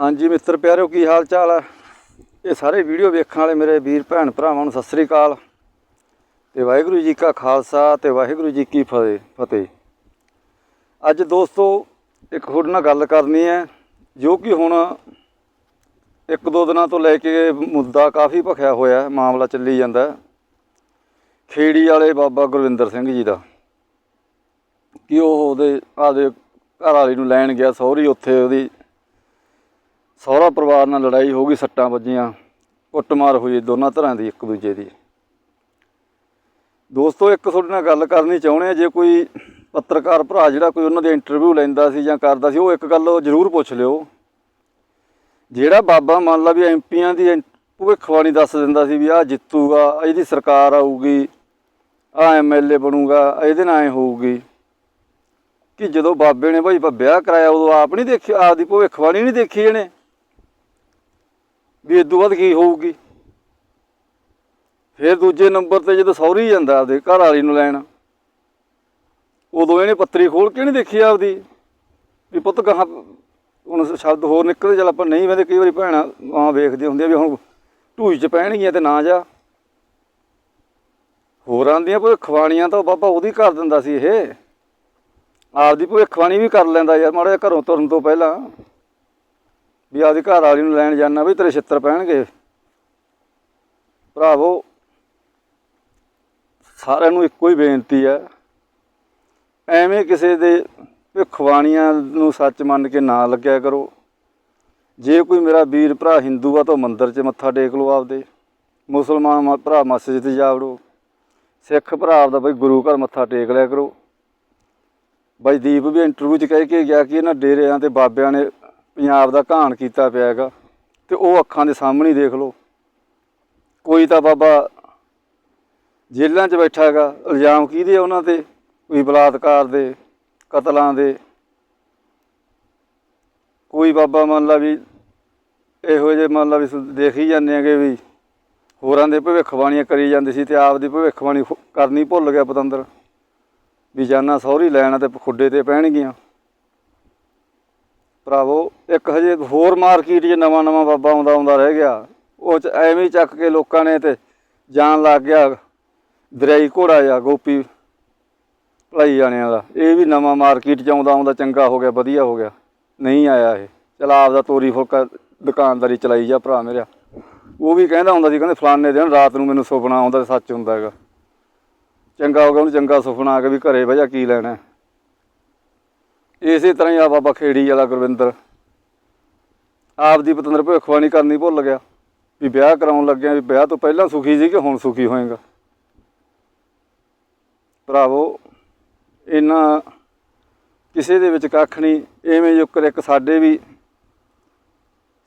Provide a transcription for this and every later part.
ਹਾਂਜੀ ਮਿੱਤਰ ਪਿਆਰਿਓ, ਕੀ ਹਾਲ ਚਾਲ ਹੈ ਇਹ ਸਾਰੇ ਵੀਡੀਓ ਵੇਖਣ ਵਾਲੇ ਮੇਰੇ ਵੀਰ ਭੈਣ ਭਰਾਵਾਂ ਨੂੰ ਸਤਿ ਸ੍ਰੀ ਅਕਾਲ। ਤੇ ਵਾਹਿਗੁਰੂ ਜੀ ਕਾ ਖਾਲਸਾ ਤੇ ਵਾਹਿਗੁਰੂ ਜੀ ਕੀ ਫਤਿਹ ਫਤਿਹ। ਅੱਜ ਦੋਸਤੋ, ਇੱਕ ਹੋਰ ਨਾਲ ਗੱਲ ਕਰਨੀ ਹੈ, ਜੋ ਕਿ ਹੁਣ ਇੱਕ ਦੋ ਦਿਨਾਂ ਤੋਂ ਲੈ ਕੇ ਮੁੱਦਾ ਕਾਫੀ ਭਖਿਆ ਹੋਇਆ ਮਾਮਲਾ ਚੱਲੀ ਜਾਂਦਾ ਖੇੜੀ ਵਾਲੇ ਬਾਬਾ ਗੁਰਵਿੰਦਰ ਸਿੰਘ ਜੀ ਦਾ। ਕਿ ਉਹ ਉਹਦੇ, ਆਦੇ ਘਰ ਵਾਲੀ ਨੂੰ ਲੈਣ ਗਿਆ ਸਹੁਰੀ ਉੱਥੇ ਉਹਦੀ ਸਹੁਰਾ ਪਰਿਵਾਰ ਨਾਲ ਲੜਾਈ ਹੋ ਗਈ, ਸੱਟਾਂ ਵੱਜੀਆਂ। ਕੁੱਟਮਾਰ ਹੋਈ ਦੋਨਾਂ ਤਰ੍ਹਾਂ ਦੀ, ਇੱਕ ਦੂਜੇ ਦੀ। ਦੋਸਤੋ, ਇੱਕ ਤੁਹਾਡੇ ਨਾਲ ਗੱਲ ਕਰਨੀ ਚਾਹੁੰਦੇ ਆ ਜੇ ਕੋਈ ਪੱਤਰਕਾਰ ਭਰਾ ਜਿਹੜਾ ਕੋਈ ਉਹਨਾਂ ਦੇ ਇੰਟਰਵਿਊ ਲੈਂਦਾ ਸੀ ਜਾਂ ਕਰਦਾ ਸੀ, ਉਹ ਇੱਕ ਗੱਲ ਉਹ ਜ਼ਰੂਰ ਪੁੱਛ ਲਿਓ। ਜਿਹੜਾ ਬਾਬਾ ਮੰਨ ਲਾ ਵੀ ਐਮਪੀਆਂ ਦੀ ਭਵਿੱਖਬਾਣੀ ਦੱਸ ਦਿੰਦਾ ਸੀ ਵੀ ਆਹ ਜਿੱਤੂਗਾ ਇਹਦੀ ਸਰਕਾਰ ਆਊਗੀ ਆ ਐਮਐਲਏ ਬਣੂਗਾ ਇਹਦੇ ਨਾਲ ਐ ਹੋਊਗੀ। ਕਿ ਜਦੋਂ ਬਾਬੇ ਨੇ ਭਾਈ ਪ- ਵਿਆਹ ਕਰਾਇਆ, ਉਦੋਂ ਆਪ ਨਹੀਂ ਦੇਖਿਆ ਆਪਦੀ ਭਵਿੱਖਬਾਣੀ ਨਹੀਂ ਦੇਖੀ ਇਹਨੇ। ਵੀ ਇਦੋਂ ਬਾਅਦ ਕੀ ਹੋਊਗੀ? ਫਿਰ ਦੂਜੇ ਨੰਬਰ ਤੇ ਜਦੋਂ ਸੌਰੀ ਜਾਂਦਾ ਆਪਦੇ ਘਰ ਵਾਲੀ ਨੂੰ ਲੈਣ, ਉਦੋਂ ਇਹਨੇ ਪੱਤਰੀ ਖੋਲ ਕੇ ਨਹੀਂ ਦੇਖੀ ਆਪਦੀ? ਵੀ ਪੁੱਤ ਕਹਾ ਹੁਣ ਸ਼ਬਦ ਹੋਰ ਨਿਕਲਦੇ, ਚੱਲ ਆਪਾਂ ਨਹੀਂ ਵੇਂਦੇ ਕਈ ਵਾਰੀ ਭੈਣਾਂ ਮਾਂ ਵੇਖਦੇ ਹੁੰਦੇ ਵੀ ਹੁਣ ਢੂਈ ਚ ਪੈਣਗੀਆਂ ਤੇ ਨਾ ਜਾ। ਹੋਰਾਂ ਦੀਆਂ ਭਵਿੱਖਬਾਣੀਆਂ ਤਾਂ ਬਾਬਾ ਉਹਦੀ ਕਰ ਦਿੰਦਾ ਸੀ ਇਹ। ਆਪਦੀ ਭਵਿੱਖਬਾਣੀ ਵੀ ਕਰ ਲੈਂਦਾ ਯਾਰ, ਮਾੜਾ ਜਿਹਾ ਘਰੋਂ ਤੁਰਨ ਤੋਂ ਪਹਿਲਾਂ। ਵੀ ਆਪਦੀ ਘਰ ਵਾਲੀ ਨੂੰ ਲੈਣ ਜਾਣਾ ਵੀ ਤੇਰੇ ਛਿੱਤਰ ਪੈਣਗੇ। ਭਰਾਵੋ, ਸਾਰਿਆਂ ਨੂੰ ਇੱਕੋ ਹੀ ਬੇਨਤੀ ਹੈ। ਐਵੇਂ ਕਿਸੇ ਦੇ ਭਿੱਖਵਾਣੀਆਂ ਨੂੰ ਸੱਚ ਮੰਨ ਕੇ ਨਾ ਲੱਗਿਆ ਕਰੋ। ਜੇ ਕੋਈ ਮੇਰਾ ਵੀਰ ਭਰਾ ਹਿੰਦੂ ਆ ਤਾਂ ਉਹ ਮੰਦਿਰ 'ਚ ਮੱਥਾ ਟੇਕ ਲਓ ਆਪਦੇ। ਮੁਸਲਮਾਨ ਮ- ਭਰਾ ਮਸਜਿਦ 'ਚ ਜਾਵੜੋ ਸਿੱਖ ਭਰਾ ਆਪਦਾ ਬਈ ਗੁਰੂ ਘਰ ਮੱਥਾ ਟੇਕ ਲਿਆ ਕਰੋ। ਬਾਈ ਦੀਪ ਵੀ ਇੰਟਰਵਿਊ 'ਚ ਕਹਿ ਕੇ ਗਿਆ ਕਿ ਇਹਨਾਂ ਡੇਰਿਆਂ ਤੇ ਬਾਬਿਆਂ ਨੇ ਪੰਜਾਬ ਦਾ ਘਾਣ ਕੀਤਾ ਪਿਆ ਹੈਗਾ, ਤੇ ਉਹ ਅੱਖਾਂ ਦੇ ਸਾਹਮਣੇ ਦੇਖ ਲਓ। ਕੋਈ ਤਾਂ ਬਾਬਾ ਜੇਲ੍ਹਾਂ 'ਚ ਬੈਠਾ ਹੈਗਾ, ਇਲਜ਼ਾਮ ਕਿਹਦੇ ਆ ਉਹਨਾਂ ਤੇ? ਕੋਈ ਬਲਾਤਕਾਰ ਦੇ, ਕਤਲਾਂ ਦੇ। ਕੋਈ ਬਾਬਾ ਮੰਨ ਲਾ ਵੀ ਇਹੋ ਜਿਹੇ ਮੰਨ ਲਾ ਵੀ ਸ- ਦੇਖੀ ਜਾਂਦੇ ਆਗੇ ਵੀ ਹੋਰਾਂ ਦੇ ਭਵਿੱਖਬਾਣੀਆਂ ਕਰੀ ਜਾਂਦੇ ਸੀ ਤੇ ਆਪ ਦੀ ਭਵਿੱਖਬਾਣੀ ਕਰਨੀ ਭੁੱਲ ਗਿਆ ਪਤੰਦਰ। ਵੀ ਜਾਨਾ ਸਹੁਰੀ ਲੈਣਾ ਤੇ ਖੁੱਡੇ ਤੇ ਪੈਣਗੀਆਂ। ਭਰਾਵੋ, ਇੱਕ ਹਜੇ ਹੋਰ ਮਾਰਕੀਟ 'ਚ ਨਵਾਂ ਨਵਾਂ ਬਾਬਾ ਆਉਂਦਾ ਆਉਂਦਾ ਰਹਿ ਗਿਆ। ਉਹ 'ਚ ਐਵੇਂ ਚੱਕ ਕੇ ਲੋਕਾਂ ਨੇ ਤੇ ਜਾਣ ਲੱਗ ਗਿਆ ਦਰਿਆਈ ਘੋੜਾ ਜਾਂ ਗੋਪੀ ਭਲਾਈ ਜਾਣਿਆਂ ਦਾ। ਇਹ ਵੀ ਨਵਾਂ ਮਾਰਕੀਟ 'ਚ ਆਉਂਦਾ ਆਉਂਦਾ ਚੰਗਾ ਹੋ ਗਿਆ, ਵਧੀਆ ਹੋ ਗਿਆ। ਨਹੀਂ ਆਇਆ ਇਹ। ਚਲ ਆਪਦਾ ਤੋਰੀ ਫੁਲਕਾ ਦੁਕਾਨਦਾਰੀ ਚਲਾਈ ਜਾ ਭਰਾ ਮੇਰਾ ਉਹ ਵੀ ਕਹਿੰਦਾ ਹੁੰਦਾ ਸੀ, ਕਹਿੰਦੇ ਫਲਾਣੇ ਦਿਨ ਰਾਤ ਨੂੰ ਮੈਨੂੰ ਸੁਪਨਾ ਆਉਂਦਾ ਤੇ ਸੱਚ ਹੁੰਦਾ ਹੈਗਾ। ਚੰਗਾ ਹੋ ਗਿਆ, ਉਹਨੂੰ ਚੰਗਾ ਸੁਪਨਾ ਆ ਕੇ ਵੀ ਘਰੇ ਵਜਾ ਕੀ ਲੈਣਾ। ਇਸੇ ਤਰ੍ਹਾਂ ਹੀ ਆ ਬਾਬਾ ਖੇੜੀ ਵਾਲਾ ਗੁਰਵਿੰਦਰ। ਆਪ ਦੀ ਪਤੰਦਰ ਭਵਿੱਖਬਾਣੀ ਕਰਨੀ ਭੁੱਲ ਗਿਆ ਵੀ ਵਿਆਹ ਕਰਾਉਣ ਲੱਗਿਆ ਵੀ ਵਿਆਹ ਤੋਂ ਪਹਿਲਾਂ ਸੁਖੀ ਸੀ ਕਿ ਹੁਣ ਸੁਖੀ ਹੋਏਗਾ। ਭਰਾਵੋ, ਇਹਨਾਂ ਕਿਸੇ ਦੇ ਵਿੱਚ ਕੱਖ ਨਹੀਂ, ਐਵੇਂ ਜੁਕਰ ਇੱਕ ਸਾਡੇ ਵੀ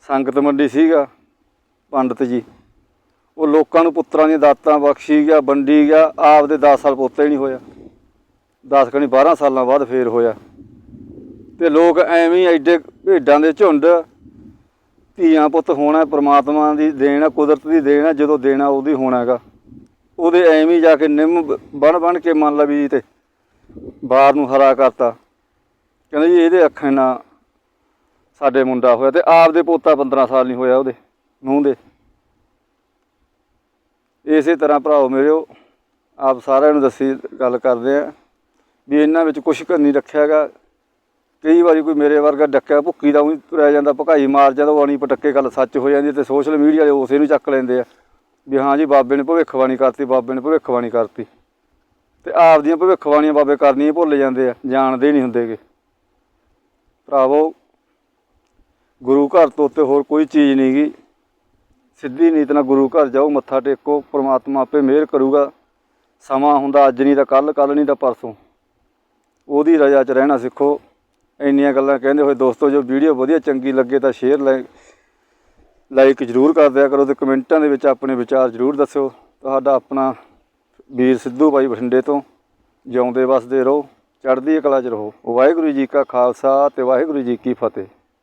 ਸੰਗਤ ਮੰਡੀ ਸੀਗਾ, ਪੰਡਤ ਜੀ। ਉਹ ਲੋਕਾਂ ਨੂੰ ਪੁੱਤਰਾਂ ਦੀਆਂ ਦਾਤਾਂ ਬਖਸ਼ੀ ਗਿਆ, ਵੰਡੀ ਗਿਆ ਆਪ ਦੇ 10 ਸਾਲ ਪੋਤੇ ਨਹੀਂ ਹੋਇਆ। 10 ਕਣੀ 12 ਸਾਲਾਂ ਬਾਅਦ ਫੇਰ ਹੋਇਆ। ਤੇ ਲੋਕ ਐਵੇਂ ਐਡੇ ਭੇਡਾਂ ਦੇ ਝੁੰਡ ਧੀਆਂ ਪੁੱਤ ਹੋਣਾ, ਪ੍ਰਮਾਤਮਾ ਦੀ ਦੇਣ ਆ, ਕੁਦਰਤ ਦੀ ਦੇਣ ਆ, ਜਦੋਂ ਦੇਣਾ ਉਹਦੀ ਹੋਣਾ ਹੈਗਾ। ਉਹਦੇ ਐਵੇਂ ਹੀ ਜਾ ਕੇ ਨਿੰਮ ਬਣ ਬਣ ਕੇ ਮੰਨ ਲਾ ਵੀ ਤੇ ਬਾਹਰ ਨੂੰ ਹਰਾ ਕਰਤਾ। ਕਹਿੰਦੇ ਜੀ ਇਹਦੇ ਅੱਖਾਂ ਨਾਲ ਸਾਡੇ ਮੁੰਡਾ ਹੋਇਆ ਤੇ ਆਪ ਦੇ ਪੋਤਾ 15 ਸਾਲ ਨਹੀਂ ਹੋਇਆ ਉਹਦੇ, ਨੂੰਹ ਦੇ। ਇਸੇ ਤਰ੍ਹਾਂ ਭਰਾਓ ਮੇਰਿਓ, ਆਪ ਸਾਰਿਆਂ ਨੂੰ ਦੱਸੀ ਗੱਲ ਕਰਦੇ ਆ ਵੀ ਇਹਨਾਂ ਵਿੱਚ ਕੁਝ ਕਰ ਨਹੀਂ ਰੱਖਿਆਗਾ ਕਈ ਵਾਰੀ ਕੋਈ ਮੇਰੇ ਵਰਗਾ ਡੱਕਿਆ ਭੁੱਕੀ ਦਾ ਉਹੀ ਤੁਰਿਆ ਜਾਂਦਾ, ਭਕਾਈ ਮਾਰ ਜਾਂਦਾ, ਉਹ ਆਣੀ ਪਟੱਕੇ ਗੱਲ ਸੱਚ ਹੋ ਜਾਂਦੀ ਤੇ ਸੋਸ਼ਲ ਮੀਡੀਆ ਵਾਲੇ ਉਸੇ ਨੂੰ ਚੱਕ ਲੈਂਦੇ ਆ ਵੀ ਹਾਂ ਜੀ ਬਾਬੇ ਨੇ ਭਵਿੱਖਬਾਣੀ ਕਰਤੀ, ਬਾਬੇ ਨੇ ਭਵਿੱਖਬਾਣੀ ਕਰਤੀ। ਤੇ ਆਪਦੀਆਂ ਭਵਿੱਖਬਾਣੀਆਂ ਬਾਬੇ ਕਰਨੀਆਂ ਹੀ ਭੁੱਲ ਜਾਂਦੇ ਆ, ਜਾਣਦੇ ਹੀ ਨਹੀਂ ਹੁੰਦੇਗੇ। ਭਰਾਵੋ, ਗੁਰੂ ਘਰ ਤੋਂ ਉੱਤੇ ਹੋਰ ਕੋਈ ਚੀਜ਼ ਨਹੀਂਗੀ ਸਿੱਧੀ ਨੀਤ ਨਾਲ ਗੁਰੂ ਘਰ ਜਾਓ, ਮੱਥਾ ਟੇਕੋ, ਪ੍ਰਮਾਤਮਾ ਆਪੇ ਮਿਹਰ ਕਰੂਗਾ। ਸਮਾਂ ਹੁੰਦਾ ਅੱਜ ਨਹੀਂ ਤਾਂ ਕੱਲ ਕੱਲ ਨਹੀਂ ਤਾਂ ਪਰਸੋਂ। ਉਹਦੀ ਰਜ਼ਾ 'ਚ ਰਹਿਣਾ ਸਿੱਖੋ। ਇੰਨੀਆਂ ਗੱਲਾਂ ਕਹਿੰਦੇ ਹੋਏ, ਦੋਸਤੋ, ਜੋ ਵੀਡੀਓ ਵਧੀਆ ਚੰਗੀ ਲੱਗੇ ਤਾਂ ਸ਼ੇਅਰ ਲਾਈਕ ਜ਼ਰੂਰ ਕਰ ਦਿਆ ਕਰੋ ਤੇ ਕਮੈਂਟਾਂ ਦੇ ਵਿੱਚ ਆਪਣੇ ਵਿਚਾਰ ਜ਼ਰੂਰ ਦੱਸਿਓ। ਤੁਹਾਡਾ ਆਪਣਾ ਵੀਰ ਸਿੱਧੂ ਭਾਈ ਬਠਿੰਡੇ ਤੋਂ ਜਿਉਂਦੇ ਵਸਦੇ ਰਹੋ, ਚੜ੍ਹਦੀ ਕਲਾ 'ਚ ਰਹੋ। ਵਾਹਿਗੁਰੂ ਜੀ ਕਾ ਖਾਲਸਾ ਤੇ ਵਾਹਿਗੁਰੂ ਜੀ ਕੀ ਫਤਿਹ।